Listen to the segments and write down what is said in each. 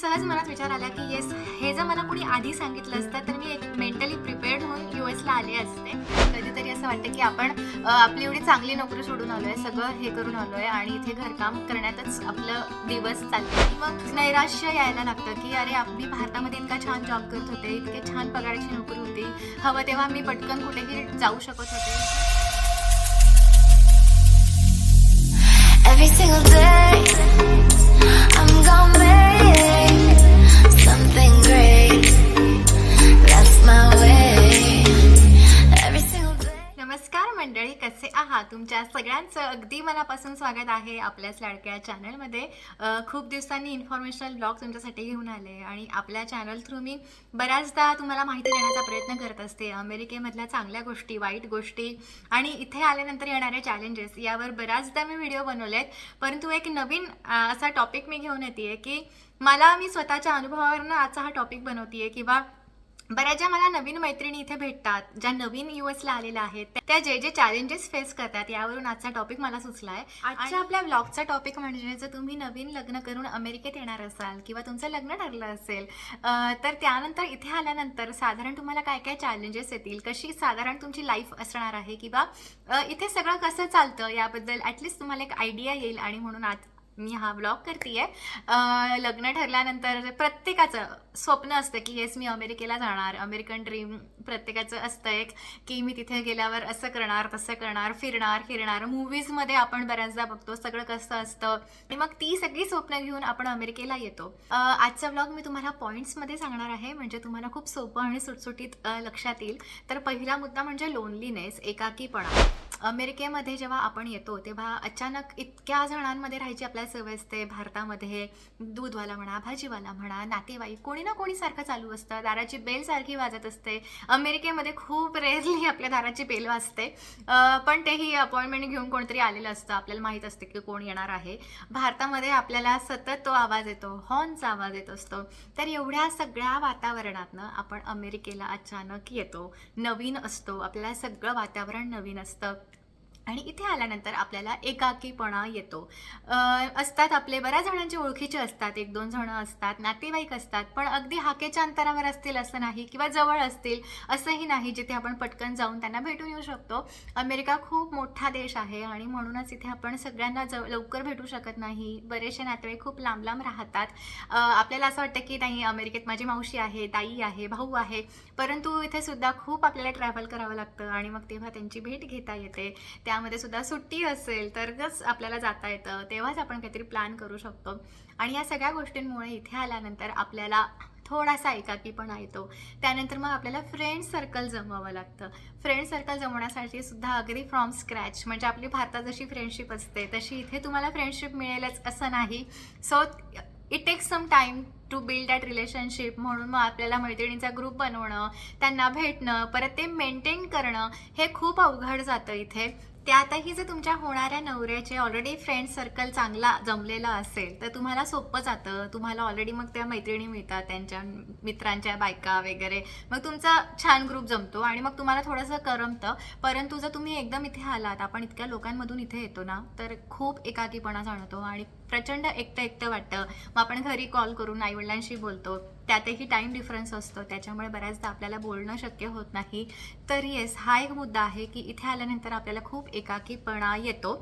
सहज मनात विचार आला की येस हे जर मला कुणी आधी सांगितलं असतं तर मी एक मेंटली प्रिपेअर्ड होऊन यू एसला आले असते. कधीतरी असं वाटतं की आपण आपली एवढी चांगली नोकरी सोडून आलोय सगळं हे करून आलोय आणि इथे घरकाम करण्यातच आपलं दिवस चालले मग नैराश्य यायला लागतं की अरे मी भारतामध्ये इतका छान जॉब करत होते इतके छान पगाराची नोकरी होती. हवं तेव्हा मी पटकन कुठेही जाऊ शकत होते. Every single day, I'm gonna make मंडळी कसे आहात? तुमच्या सगळ्यांचं अगदी मनापासून स्वागत आहे आपल्याच लाडक्या चॅनलमध्ये. खूप दिवसांनी इन्फॉर्मेशनल ब्लॉग तुमच्यासाठी घेऊन आले आणि आपल्या चॅनल थ्रू मी बऱ्याचदा तुम्हाला माहिती देण्याचा प्रयत्न करत असते. अमेरिकेमधल्या चांगल्या गोष्टी वाईट गोष्टी आणि इथे आल्यानंतर येणारे चॅलेंजेस यावर बऱ्याचदा मी व्हिडिओ बनवलेत. परंतु एक नवीन असा टॉपिक मी घेऊन येते की मला मी स्वतःच्या अनुभवावरनं आजचा हा टॉपिक बनवतीये किंवा बऱ्याच ज्या मला नवीन मैत्रिणी इथे भेटतात ज्या नवीन ला आलेल्या आहेत त्या जे जे चॅलेंजेस फेस करतात यावरून आजचा टॉपिक मला सुचला आहे आजच्या आपल्या ब्लॉगचा टॉपिक म्हणजे जर तुम्ही नवीन लग्न करून अमेरिकेत येणार असाल किंवा तुमचं लग्न ठरलं असेल तर त्यानंतर इथे आल्यानंतर साधारण तुम्हाला काय काय चॅलेंजेस येतील? कशी साधारण तुमची लाईफ असणार आहे? किंवा इथे सगळं कसं चालतं? याबद्दल ॲटलिस्ट तुम्हाला एक आयडिया येईल आणि म्हणून आज मी हा ब्लॉग करते आहे. लग्न ठरल्यानंतर प्रत्येकाचं स्वप्न असतं की येस मी अमेरिकेला जाणार अमेरिकन ड्रीम प्रत्येकाचं असतं एक की मी तिथे गेल्यावर असं करणार तसं करणार फिरणार फिरणार. मूवीजमध्ये आपण बऱ्याचदा बघतो सगळं कसं असतं. आणि मग ती सगळी स्वप्न घेऊन आपण अमेरिकेला येतो. आजचा ब्लॉग मी तुम्हाला पॉईंट्समध्ये सांगणार आहे म्हणजे तुम्हाला खूप सोपं आणि सुटसुटीत लक्षात येईल. तर पहिला मुद्दा म्हणजे लोनलीनेस एकाकीपणा. अमेरिकेमध्ये जेव्हा आपण येतो तेव्हा अचानक इतक्या जणांमध्ये राहायची आपल्याला सवय असते. भारतामध्ये दूधवाला म्हणा भाजीवाला म्हणा नातेवाईक कोणी ना कोणी सारखं चालू असतं. दाराची बेल सारखी वाजत असते. अमेरिकेमध्ये खूप रेअरली आपल्या दाराची बेल वाजते. पण तेही अपॉइंटमेंट घेऊन कोणतरी आलेलं असतं. आपल्याला माहीत असते की कोण येणार आहे. भारतामध्ये आपल्याला सतत तो आवाज येतो हॉर्नचा आवाज येत असतो. तर एवढ्या सगळ्या वातावरणातनं आपण अमेरिकेला अचानक येतो. नवीन असतो. आपल्याला सगळं वातावरण नवीन असतं. आणि इथे आल्यानंतर आपल्याला एकाकीपणा येतो. असतात आपले बऱ्याच जणांचे ओळखीचे असतात. एक दोन जणं असतात नातेवाईक असतात. पण अगदी हाकेच्या अंतरावर असतील असं नाही किंवा जवळ असतील असंही नाही जिथे आपण पटकन जाऊन त्यांना भेटून येऊ शकतो. अमेरिका खूप मोठा देश आहे आणि म्हणूनच इथे आपण सगळ्यांना जव लवकर भेटू शकत नाही. बरेचसे नातेवाईक खूप लांब लांब राहतात आपल्याला असं वाटतं की नाही अमेरिकेत माझी मावशी आहे ताई आहे भाऊ आहे. परंतु इथे सुद्धा खूप आपल्याला ट्रॅव्हल करावं लागतं आणि मग तेव्हा त्यांची भेट घेता येते. त्या त्यामध्ये सुद्धा सुट्टी असेल तरच आपल्याला जाता येतं. तेव्हाच आपण काहीतरी प्लॅन करू शकतो. आणि या सगळ्या गोष्टींमुळे इथे आल्यानंतर आपल्याला थोडासा एकाकीपणा येतो त्यानंतर मग आपल्याला फ्रेंड सर्कल जमवावं लागतं. फ्रेंड सर्कल जमवण्यासाठी सुद्धा अगदी फ्रॉम स्क्रॅच म्हणजे आपली भारतात जशी फ्रेंडशिप असते तशी इथे तुम्हाला फ्रेंडशिप मिळेलच असं नाही. So it takes some time to build that relationship म्हणून मग आपल्याला मैत्रिणींचा ग्रुप बनवणं त्यांना भेटणं परत ते मेंटेन करणं हे खूप अवघड जातं इथे. त्यातही जर तुमच्या होणाऱ्या नवऱ्याचे ऑलरेडी फ्रेंड सर्कल चांगला जमलेला असेल तर तुम्हाला सोपं जातं. तुम्हाला ऑलरेडी मग त्या मैत्रिणी मिळतात त्यांच्या मित्रांच्या बायका वगैरे. मग तुमचा छान ग्रुप जमतो आणि मग तुम्हाला थोडंसं करमतं. परंतु जर तुम्ही एकदम इथे आलात आपण इतक्या लोकांमधून इथे येतो ना तर खूप एकाकीपणा जाणवतो आणि प्रचंड एकटं एकटं वाटतं. मग आपण घरी कॉल करून आईवडिलांशी बोलतो. त्यातही टाईम डिफरन्स असतो. त्याच्यामुळे बऱ्याचदा आपल्याला बोलणं शक्य होत नाही. तर येस हा एक मुद्दा आहे की इथे आल्यानंतर आपल्याला खूप एकाकीपणा येतो.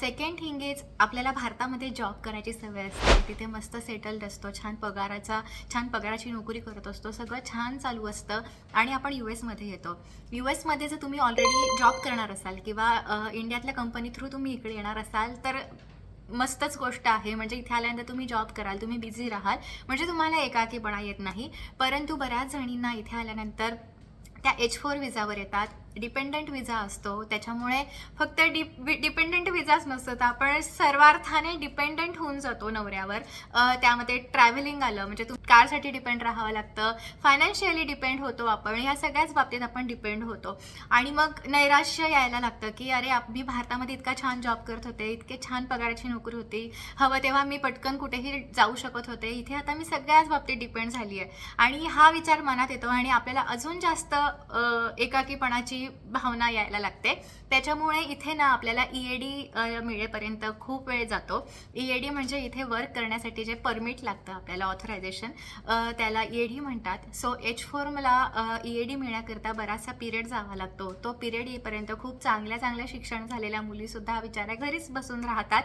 सेकंड थिंग इज आपल्याला भारतामध्ये जॉब करायची सवय असते. तिथे मस्त सेटल्ड असतो. छान पगाराचा छान पगाराची नोकरी करत असतो. सगळं छान चालू असतं आणि आपण यू एसमध्ये येतो. यू एसमध्ये जर तुम्ही ऑलरेडी जॉब करणार असाल किंवा इंडियातल्या कंपनी थ्रू तुम्ही इकडे येणार असाल तर मस्तच गोष्ट आहे. म्हणजे इथे आल्यानंतर तुम्ही जॉब कराल तुम्ही बिझी राहाल. म्हणजे तुम्हाला एकाकीपणा येत नाही. परंतु बऱ्याच जणींना इथे आल्यानंतर त्या एच फोर विजावर येतात. डिपेंडंट विजा असतो. त्याच्यामुळे फक्त डिप डिपेंडंट विजाच नसतो तर आपण सर्वार्थाने डिपेंडंट होऊन जातो नवऱ्यावर. त्यामध्ये ट्रॅव्हलिंग आलं म्हणजे तू कारसाठी डिपेंड राहावं लागतं. फायनान्शियली डिपेंड होतो आपण. ह्या सगळ्याच बाबतीत आपण डिपेंड होतो. आणि मग नैराश्य यायला लागतं की अरे मी भारतामध्ये इतका छान जॉब करत होते इतके छान पगाराची नोकरी होती. हवं तेव्हा मी पटकन कुठेही जाऊ शकत होते. इथे आता मी सगळ्याच बाबतीत डिपेंड झाली आहे आणि हा विचार मनात येतो आणि आपल्याला अजून जास्त एकाकीपणाची भावना यायला लागते. त्याच्यामुळे इथे ना आपल्याला ईएडी मिळेपर्यंत खूप वेळ जातो. ईएडी म्हणजे इथे वर्क करण्यासाठी जे परमिट लागतं आपल्याला ऑथरायझेशन त्याला ईएडी म्हणतात. सो एच फॉर्मला मला ईएडी मिळण्याकरता बराचसा पिरियड जावा लागतो. तो पिरियड येईपर्यंत खूप चांगल्या चांगल्या शिक्षण झालेल्या मुलीसुद्धा बिचाऱ्या घरीच बसून राहतात.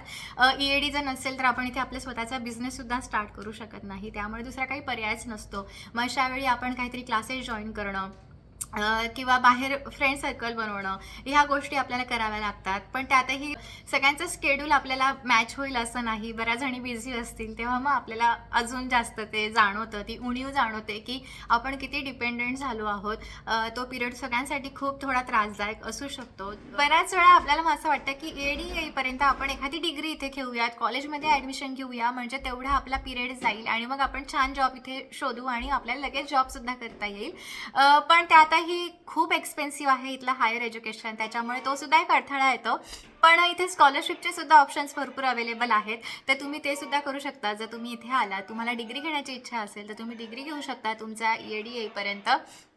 ईएडी जर नसेल तर आपण इथे आपल्या स्वतःचा बिझनेससुद्धा स्टार्ट करू शकत नाही. त्यामुळे दुसरा काही पर्यायच नसतो. मग अशावेळी आपण काहीतरी क्लासेस जॉईन करणं किंवा बाहेर फ्रेंड सर्कल बनवणं ह्या गोष्टी आपल्याला कराव्या लागतात. पण त्यातही सगळ्यांचं स्केड्यूल आपल्याला मॅच होईल असं नाही. बऱ्याच जणी बिझी असतील तेव्हा मग आपल्याला अजून जास्त ते जाणवतं ती उणीव जाणवते की आपण किती डिपेंडंट झालो आहोत. तो पिरियड सगळ्यांसाठी खूप थोडा त्रासदायक असू शकतो. बऱ्याच वेळा आपल्याला असं वाटतं की ए डी येईपर्यंत आपण एखादी डिग्री इथे घेऊयात कॉलेजमध्ये ॲडमिशन घेऊया म्हणजे तेवढा आपला पिरियड जाईल आणि मग आपण छान जॉब इथे शोधू आणि आपल्याला लगेच जॉबसुद्धा करता येईल. पण त्यातही ही खूप एक्सपेन्सिव्ह आहे इथलं हायर एज्युकेशन त्याच्यामुळे तो सुद्धा एक अडथळा येतो. पण इथे स्कॉलरशिपचे सुद्धा ऑप्शन्स भरपूर अवेलेबल आहेत. तर तुम्ही ते सुद्धा करू शकता. जर तुम्ही इथे आला तुम्हाला डिग्री घेण्याची इच्छा असेल तर तुम्ही डिग्री घेऊ शकता. तुमचा ई डी येईपर्यंत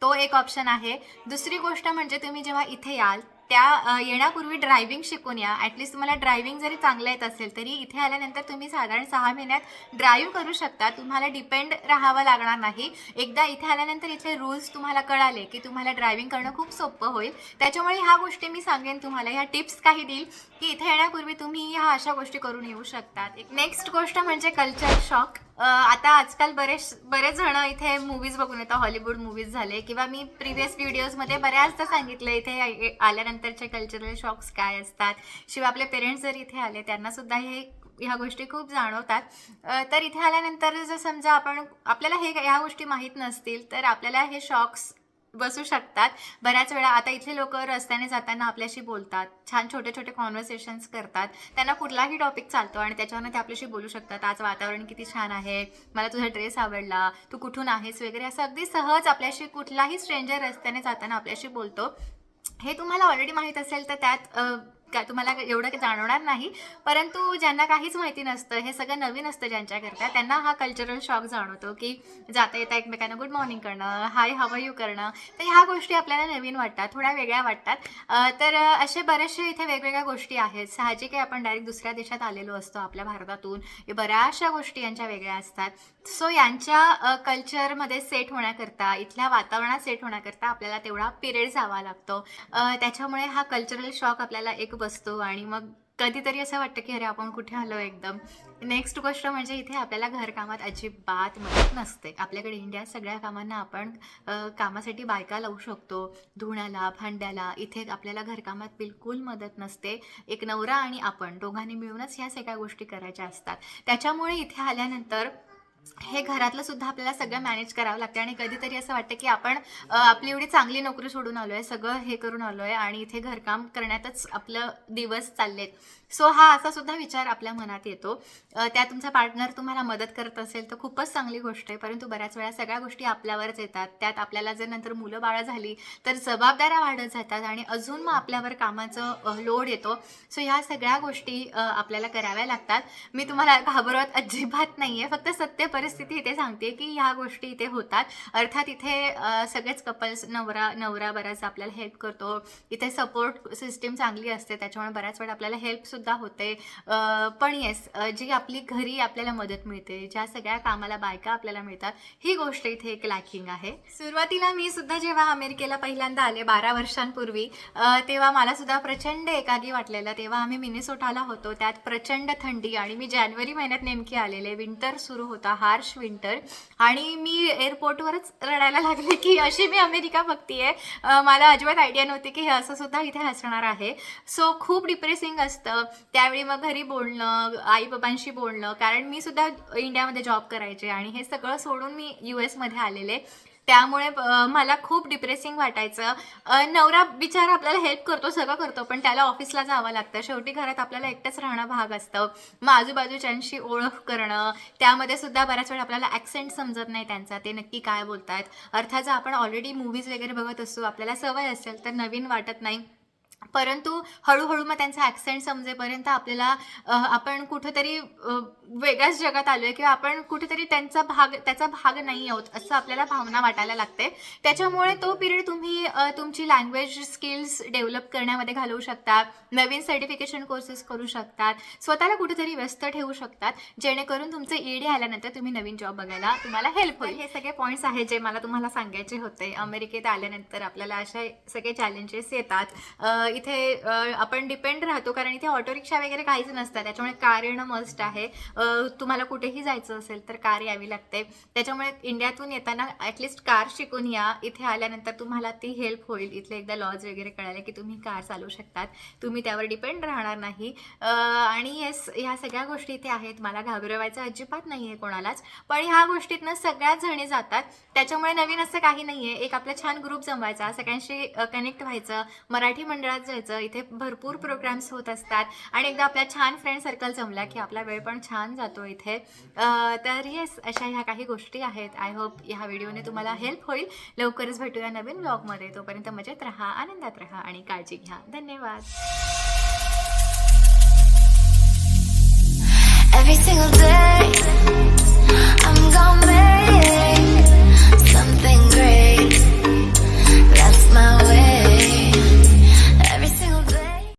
तो एक ऑप्शन आहे. दुसरी गोष्ट म्हणजे तुम्ही जेव्हा इथे याल त्या येण्यापूर्वी ड्रायव्हिंग शिकून या. ॲटलिस्ट तुम्हाला ड्रायव्हिंग जरी चांगलं येत असेल तरी इथे आल्यानंतर तुम्ही साधारण सहा महिन्यात ड्राईव्ह करू शकता. तुम्हाला डिपेंड राहावं लागणार नाही. एकदा इथे आल्यानंतर इथले रूल्स तुम्हाला कळाले की तुम्हाला ड्रायव्हिंग करणं खूप सोपं होईल. त्याच्यामुळे ह्या गोष्टी मी सांगेन तुम्हाला. ह्या टिप्स काही देईल की इथे येण्यापूर्वी तुम्ही ह्या अशा गोष्टी करून येऊ शकतात. एक नेक्स्ट गोष्ट म्हणजे कल्चर शॉक आता आजकाल बरेच बरेच जण इथे मूवीज बघून येतात हॉलिवूड मूवीज झाले. किंवा मी प्रिव्हियस व्हिडिओजमध्ये बऱ्याचदा सांगितलं इथे आल्यानंतरचे कल्चरल शॉक्स काय असतात. शिवाय आपले पेरेंट्स जर इथे आले त्यांना सुद्धा हे ह्या गोष्टी खूप जाणवतात. तर इथे आल्यानंतर जर समजा आपण आपल्याला हे ह्या गोष्टी माहीत नसतील तर आपल्याला हे शॉक्स बसू शकतात. बऱ्याच वेळा आता इथले लोक रस्त्याने जाताना आपल्याशी बोलतात. छान छोटे छोटे कॉन्व्हर्सेशन्स करतात. त्यांना कुठलाही टॉपिक चालतो आणि त्याच्यावरनं ते आपल्याशी बोलू शकतात. आज वातावरण किती छान आहे. मला तुझा ड्रेस आवडला. तू कुठून आहेस वगैरे असं अगदी सहज आपल्याशी कुठलाही स्ट्रेंजर रस्त्याने जाताना आपल्याशी बोलतो. हे तुम्हाला ऑलरेडी माहीत असेल तर त्यात काय? तुम्हाला एवढं जाणवणार नाही. परंतु ज्यांना काहीच माहिती नसतं हे सगळं नवीन असतं ज्यांच्याकरता त्यांना हा कल्चरल शॉक जाणवतो की जाता येता एकमेकांना गुड मॉर्निंग करणं हाय हवं यू करणं तर ह्या गोष्टी आपल्याला नवीन वाटतात थोड्या वेगळ्या वाटतात. तर असे बरेचसे इथे वेगवेगळ्या गोष्टी आहेत. साहजिक आहे आपण डायरेक्ट दुसऱ्या देशात आलेलो असतो आपल्या भारतातून. बऱ्याचशा गोष्टी यांच्या वेगळ्या असतात. सो यांच्या कल्चरमध्ये सेट होण्याकरता इथल्या वातावरणात सेट होण्याकरता आपल्याला तेवढा पिरियड जावा लागतो. त्याच्यामुळे हा कल्चरल शॉक आपल्याला एक बसतो आणि मग कधीतरी असं वाटतं की अरे आपण कुठे आलो एकदम. नेक्स्ट गोष्ट म्हणजे इथे आपल्याला घरकामात अजिबात मदत नसते. आपल्याकडे इंडियात सगळ्या कामांना आपण कामासाठी बायका लावू शकतो. धुण्याला भांड्याला इथे आपल्याला घरकामात बिलकुल मदत नसते. एक नवरा आणि आपण दोघांनी मिळूनच ह्या सगळ्या गोष्टी करायच्या असतात. त्याच्यामुळे इथे आल्यानंतर हे घरातलं सुद्धा आपल्याला सगळं मॅनेज करावं लागतं आणि कधीतरी असं वाटतं की आपण आपली एवढी चांगली नोकरी सोडून आलो आहे सगळं हे करून आलो आहे आणि इथे घरकाम करण्यातच आपलं दिवस चाललेत. सो हा असा सुद्धा विचार आपल्या मनात येतो. त्या तुमचा पार्टनर तुम्हाला मदत करत असेल तर खूपच चांगली गोष्ट आहे. परंतु बऱ्याच वेळा सगळ्या गोष्टी आपल्यावरच येतात. त्यात आपल्याला जर नंतर मुलं बाळं झाली तर जबाबदाऱ्या वाढत जातात आणि अजून मग आपल्यावर कामाचं लोड येतो. सो ह्या सगळ्या गोष्टी आपल्याला कराव्या लागतात. मी तुम्हाला घाबरवत अजिबात नाही आहे फक्त सत्य परिस्थिती इथे सांगते की ह्या गोष्टी इथे होतात. अर्थात इथे सगळेच कपल्स नवरा नवरा बराच आपल्याला हेल्प करतो. इथे सपोर्ट सिस्टीम चांगली असते त्याच्यामुळे बऱ्याच वेळा आपल्याला हेल्पसुद्धा होते. पण येस जी आपली घरी आपल्याला मदत मिळते ज्या सगळ्या कामाला बायका आपल्याला मिळतात ही गोष्ट इथे एक लॅकिंग आहे. सुरुवातीला मी सुद्धा जेव्हा अमेरिकेला पहिल्यांदा आले बारा वर्षांपूर्वी तेव्हा मला सुद्धा प्रचंड एकागी वाटलेलं. तेव्हा आम्ही मिनिसोटाला होतो त्यात प्रचंड थंडी आणि मी जानेवारी महिन्यात नेमकी आलेले. विंटर सुरू होता हा हार्श विंटर. आणि मी एअरपोर्टवरच रडायला लागले की अशी मी अमेरिका बघतीये. मला अजिबात आयडिया नव्हती की हे असं सुद्धा इथे असणार आहे. सो खूप डिप्रेसिंग असतं. त्यावेळी मग घरी बोलणं आई बाबांशी बोलणं. कारण मी सुद्धा इंडियामध्ये जॉब करायचे आणि हे सगळं सोडून मी यू एसमध्ये आलेले. त्यामुळे मला खूप डिप्रेसिंग वाटायचं. नवरा बिचारा आपल्याला हेल्प करतो सगळं करतो पण त्याला ऑफिसला जावं लागतं. शेवटी घरात आपल्याला एकटंच राहणं भाग असतं. मग आजूबाजूच्यांशी ओळख करणं त्यामध्ये सुद्धा बऱ्याच वेळा आपल्याला ॲक्सेंट समजत नाही त्यांचा. ते नक्की काय बोलतात अर्थात जर आपण ऑलरेडी मूवीज वगैरे बघत असतो आपल्याला सवय असेल तर नवीन वाटत नाही. परंतु हळूहळू मग त्यांचा ॲक्सेंट समजेपर्यंत आपल्याला आपण कुठेतरी वेगळ्याच जगात आलो आहे किंवा आपण कुठेतरी त्यांचा भाग त्याचा भाग नाही आहोत असं आपल्याला भावना वाटायला लागते. त्याच्यामुळे तो पिरियड तुम्ही तुमची लँग्वेज स्किल्स डेव्हलप करण्यामध्ये घालवू शकता नवीन सर्टिफिकेशन कोर्सेस करू शकतात स्वतःला कुठेतरी व्यस्त ठेवू शकतात जेणेकरून तुमचं ईडी आल्यानंतर तुम्ही नवीन जॉब बघायला तुम्हाला हेल्प होईल. हे सगळे पॉईंट्स आहेत जे मला तुम्हाला सांगायचे होते. अमेरिकेत आल्यानंतर आपल्याला असे सगळे चॅलेंजेस येतात. इथे आपण डिपेंड राहतो. कारण इथे ऑटो रिक्षा वगैरे काहीच नसतात त्याच्यामुळे कार येणं मस्ट आहे. तुम्हाला कुठेही जायचं असेल तर कार यावी लागते. त्याच्यामुळे इंडियातून येताना ॲटलिस्ट कार शिकून या. इथे आल्यानंतर तुम्हाला ती हेल्प होईल. इथले एकदा लॉज वगैरे कळाले की तुम्ही कार चालवू शकतात. तुम्ही त्यावर डिपेंड राहणार नाही. आणि येस ह्या सगळ्या गोष्टी इथे आहेत. मला घाबरवायचं अजिबात नाही आहे कोणालाच. पण ह्या गोष्टीतनं सगळ्याच जणी जातात. त्याच्यामुळे नवीन असं काही नाही आहे एक आपला छान ग्रुप जमवायचा. सगळ्यांशी कनेक्ट व्हायचं. मराठी मंडळात जायचं. इथे भरपूर प्रोग्राम्स होत असतात. आणि एकदा आपला छान फ्रेंड सर्कल जमला की आपला वेळ पण छान जातो इथे. तर येस अशा ह्या काही गोष्टी आहेत. आय होप ह्या व्हिडिओने तुम्हाला हेल्प होईल. लवकरच भेटूया नवीन ब्लॉगमध्ये तोपर्यंत मजेत राहा आनंदात राहा आणि काळजी घ्या. धन्यवाद. Every single day, I'm gone. mad.